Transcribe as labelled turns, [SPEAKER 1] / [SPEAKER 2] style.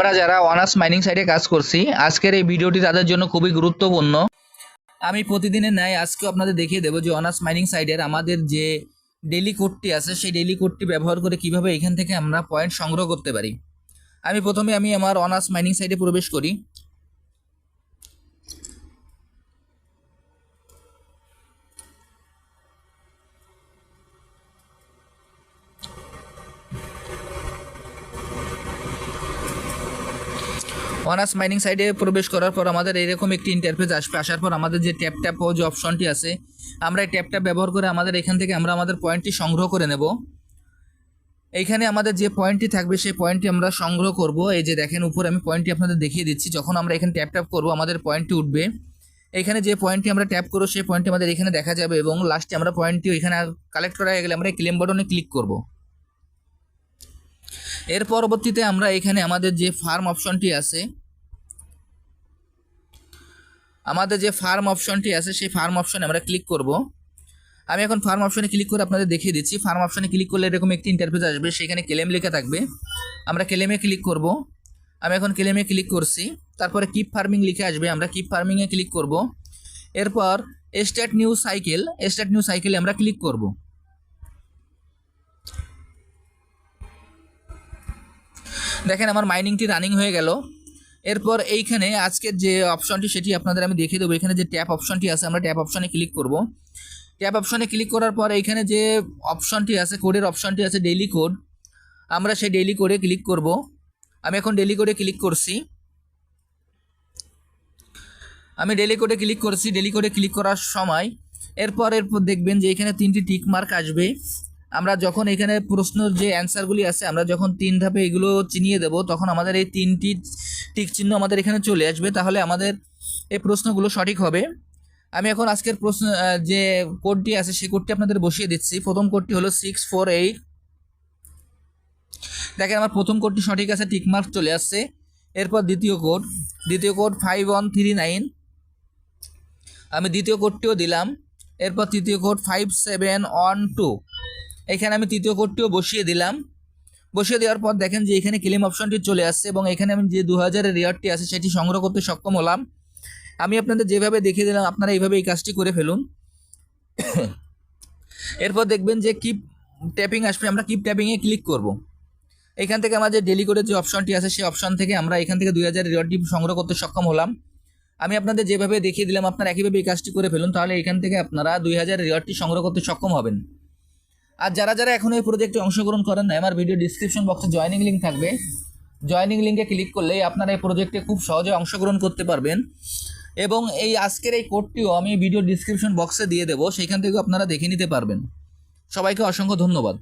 [SPEAKER 1] আমরা যারা honours mining সাইটে কাজ করছি, আজকের এই ভিডিওটি তাদের জন্য খুবই গুরুত্বপূর্ণ। আমি প্রতিদিনের ন্যায় আজকে আপনাদের দেখিয়ে দেবো যে অনার্স মাইনিং সাইডের আমাদের যে ডেলি কোডটি আছে, সেই ডেলি কোডটি ব্যবহার করে কীভাবে এখান থেকে আমরা পয়েন্ট সংগ্রহ করতে পারি। আমি প্রথমে আমি আমার অনার্স মাইনিং সাইটে প্রবেশ করি। অনার্স মাইনিং সাইডে প্রবেশ করার পর আমাদের এরকম একটি ইন্টারফেস আসবে। আসার পর আমাদের যে ট্যাপ ট্যাপ যে অপশনটি আছে, আমরা এই ট্যাপ ট্যাপ ব্যবহার করে আমাদের এখান থেকে আমরা আমাদের পয়েন্টটি সংগ্রহ করে নেব। এইখানে আমাদের যে পয়েন্টটি থাকবে, সেই পয়েন্টটি আমরা সংগ্রহ করব। এই যে দেখেন, উপরে আমি পয়েন্টটি আপনাদের দেখিয়ে দিচ্ছি। যখন আমরা এখানে ট্যাপ ট্যাপ করব, আমাদের পয়েন্টটি উঠবে। এখানে যে পয়েন্টটি আমরা ট্যাপ করব, সেই পয়েন্টটি আমাদের এখানে দেখা যাবে এবং লাস্টে আমরা পয়েন্টটি এখানে কালেক্ট করা গেলে আমরা ক্লেম বাটনে ক্লিক করব। এর পরবর্তীতে আমরা এখানে আমাদের যে ফার্ম অপশনটি আছে আমাদের যে ফার্ম অপশনটি আছে, সেই ফার্ম অপশনে আমরা ক্লিক করব। আমি এখন ফার্ম অপশনে ক্লিক করে আপনাদের দেখিয়ে দিচ্ছি। ফার্ম অপশনে ক্লিক করলে এরকম একটি ইন্টারফেস আসবে, সেখানে ক্লেম লেখা থাকবে। আমরা ক্লেমে ক্লিক করব। আমি এখন ক্লেমে ক্লিক করছি। তারপরে কিপ ফার্মিং লিখে আসবে। আমরা কিপ ফার্মিংয়ে ক্লিক করব। এরপর start new cycle start new সাইকেলে আমরা ক্লিক করব। দেখেন আমার মাইনিংটি রানিং হয়ে গেল। এরপর এইখানে আজকের যে অপশনটি সেটি আপনাদের আমি দেখিয়ে দেবো। এখানে যে ট্যাপ অপশনটি আছে, আমরা ট্যাপ অপশনে ক্লিক করব। ট্যাপ অপশনে ক্লিক করার পর এইখানে যে অপশনটি আছে কোডের অপশনটি আছে ডেইলি কোড আমরা সেই ডেইলি কোডে ক্লিক করব। আমি এখন ডেইলি কোডে ক্লিক করছি। আমি ডেলি কোডে ক্লিক করছি ডেলি কোডে ক্লিক করার সময়। এরপর এরপর দেখবেন যে এখানে তিনটি টিক মার্ক আসবে। আমরা যখন এখানে প্রশ্নের যে অ্যান্সারগুলি আছে, আমরা যখন তিন ধাপে এগুলো চিনিয়ে দেব, তখন আমাদের এই তিনটি টিক চিহ্ন আমাদের এখানে চলে আসবে, তাহলে আমাদের এই প্রশ্নগুলো সঠিক হবে। আমি এখন আজকের প্রশ্ন যে কোডটি আছে সেই কোডটি আপনাদের বসিয়ে দিচ্ছি। প্রথম কোডটি হলো সিক্স ফোর এইট। দেখেন, আমার প্রথম কোডটি সঠিক আছে, টিক মার্ক চলে আসছে। এরপর দ্বিতীয় কোড দ্বিতীয় code five one three nine. আমি দ্বিতীয় কোডটিও দিলাম। এরপর তৃতীয় code five seven one two. এখানে আমি তৃতীয় কোডটিও বসিয়ে দিলাম। বসিয়ে দেওয়ার পর দেখেন যে এখানে ক্লেম অপশনটি চলে আসছে এবং এখানে আমি যে দু হাজারের রেয়ারটি আছে সেটি সংগ্রহ করতে সক্ষম হলাম। আমি আপনাদের যেভাবে দেখিয়ে দিলাম, আপনারা এইভাবে এই কাজটি করে ফেলুন। এরপর দেখবেন যে কিপ ট্যাপিং আসবে, আমরা কিপ ট্যাপিংয়ে ক্লিক করব। এখান থেকে আমাদের ডেলি কোডের যে অপশনটি আছে, সেই অপশন থেকে আমরা এখান থেকে দুই হাজার রেয়ারটি সংগ্রহ করতে সক্ষম হলাম। আমি আপনাদের যেভাবে দেখিয়ে দিলাম, আপনারা একইভাবে এই কাজটি করে ফেলুন, তাহলে এখান থেকে আপনারা দুই হাজার রেওয়ার্ডটি সংগ্রহ করতে সক্ষম হবেন। আর যারা যারা এখন এই প্রজেক্টে অংশগ্রহণ করেন না, আমার ভিডিও ডিসক্রিপশন বক্সে জয়নিং লিঙ্ক থাকবে। জয়নিং লিঙ্কে ক্লিক করলেই আপনারা এই প্রজেক্টে খুব সহজে অংশগ্রহণ করতে পারবেন। এবং এই আজকের এই কোডটিও আমি ভিডিও ডিসক্রিপশন বক্সে দিয়ে দেবো, সেখান থেকেও আপনারা দেখে নিতে পারবেন। সবাইকে অসংখ্য ধন্যবাদ।